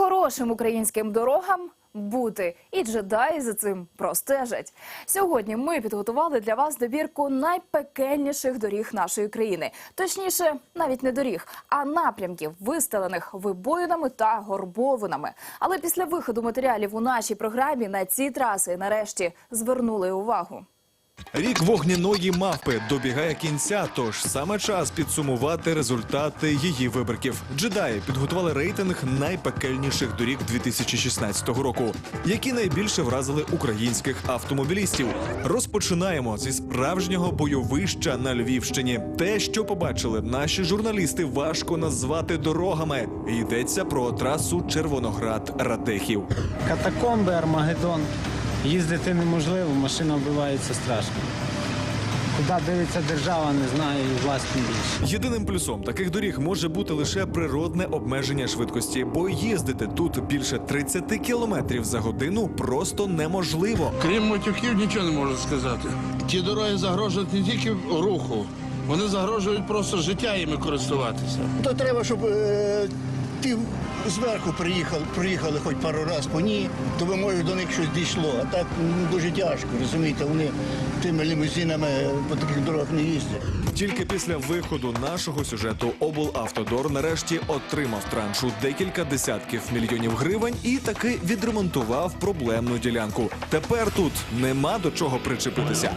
Хорошим українським дорогам бути і джедаї за цим простежать. Сьогодні ми підготували для вас добірку найпекельніших доріг нашої країни. Точніше, навіть не доріг, а напрямків, вистелених вибоїнами та горбовинами. Але після виходу матеріалів у нашій програмі на ці траси нарешті звернули увагу. Рік вогняної мавпи добігає кінця, тож саме час підсумувати результати її виборків. Джедаї підготували рейтинг найпекельніших доріг 2016 року, які найбільше вразили українських автомобілістів. Розпочинаємо зі справжнього бойовища на Львівщині. Те, що побачили наші журналісти, важко назвати дорогами. Йдеться про трасу Червоноград Радехів. Катакомби, Армагеддон. Їздити неможливо, машина вбивається страшно. Куди дивиться держава, не знаю, і власть більше. Єдиним плюсом таких доріг може бути лише природне обмеження швидкості, бо їздити тут більше 30 кілометрів за годину просто неможливо. Крім матюків, нічого не можу сказати. Ті дороги загрожують не тільки руху, вони загрожують просто життя їми користуватися. То треба, щоб е, ті зверху приїхали, приїхали хоч пару разів по ній, то би може до них щось дійшло. А так м, дуже тяжко, розумієте, вони тими лімузинами по таких дорогах не їздять. Тільки після виходу нашого сюжету облавтодор нарешті отримав траншу декілька десятків мільйонів гривень і таки відремонтував проблемну ділянку. Тепер тут нема до чого причепитися.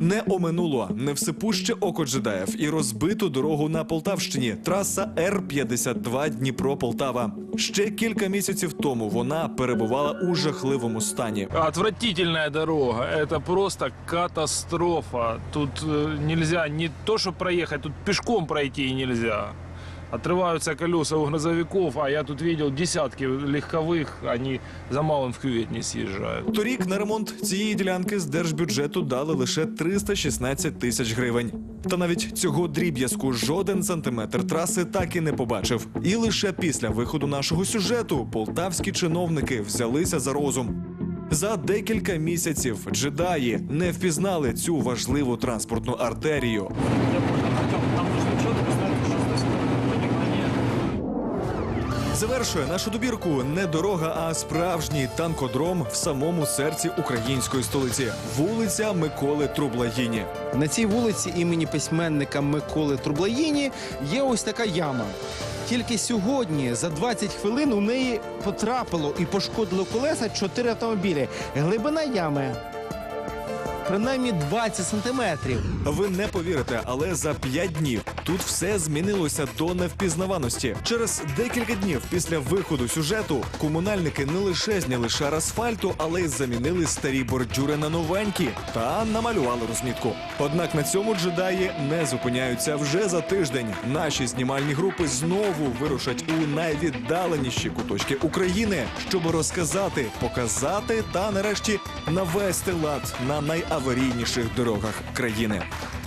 Не оминуло невсипуще око джедаїв і розбиту дорогу на Полтавщині. Траса Р-52 Дніпро-Полтава. Ще кілька місяців тому вона перебувала у жахливому стані. Отвратительна дорога. це просто катастрофа. Тут э, нельзя не то, що проїхати, тут пішком пройти нельзя Отрываются колеса у грузовиков, а я тут видел десятки легковых, они за малым в кювет не съезжают. Торік на ремонт цієї ділянки з держбюджету дали лише 316 тисяч гривень. Та навіть цього дріб'язку жоден сантиметр траси так і не побачив. І лише після виходу нашого сюжету полтавські чиновники взялися за розум. За декілька місяців джедаї не впізнали цю важливу транспортну артерію. Завершує нашу добірку не дорога, а справжній танкодром в самому серці української столиці вулиця Миколи Трублаїні. На цій вулиці імені письменника Миколи Трублаїні є ось така яма. Тільки сьогодні, за 20 хвилин, у неї потрапило і пошкодило колеса чотири автомобілі. Глибина ями принаймні 20 сантиметрів. Ви не повірите, але за п'ять днів тут все змінилося до невпізнаваності. Через декілька днів після виходу сюжету комунальники не лише зняли шар асфальту, але й замінили старі бордюри на новенькі та намалювали розмітку. Однак на цьому джедаї не зупиняються вже за тиждень. Наші знімальні групи знову вирушать у найвіддаленіші куточки України, щоб розказати, показати та нарешті навести лад на найаварійніших дорогах країни.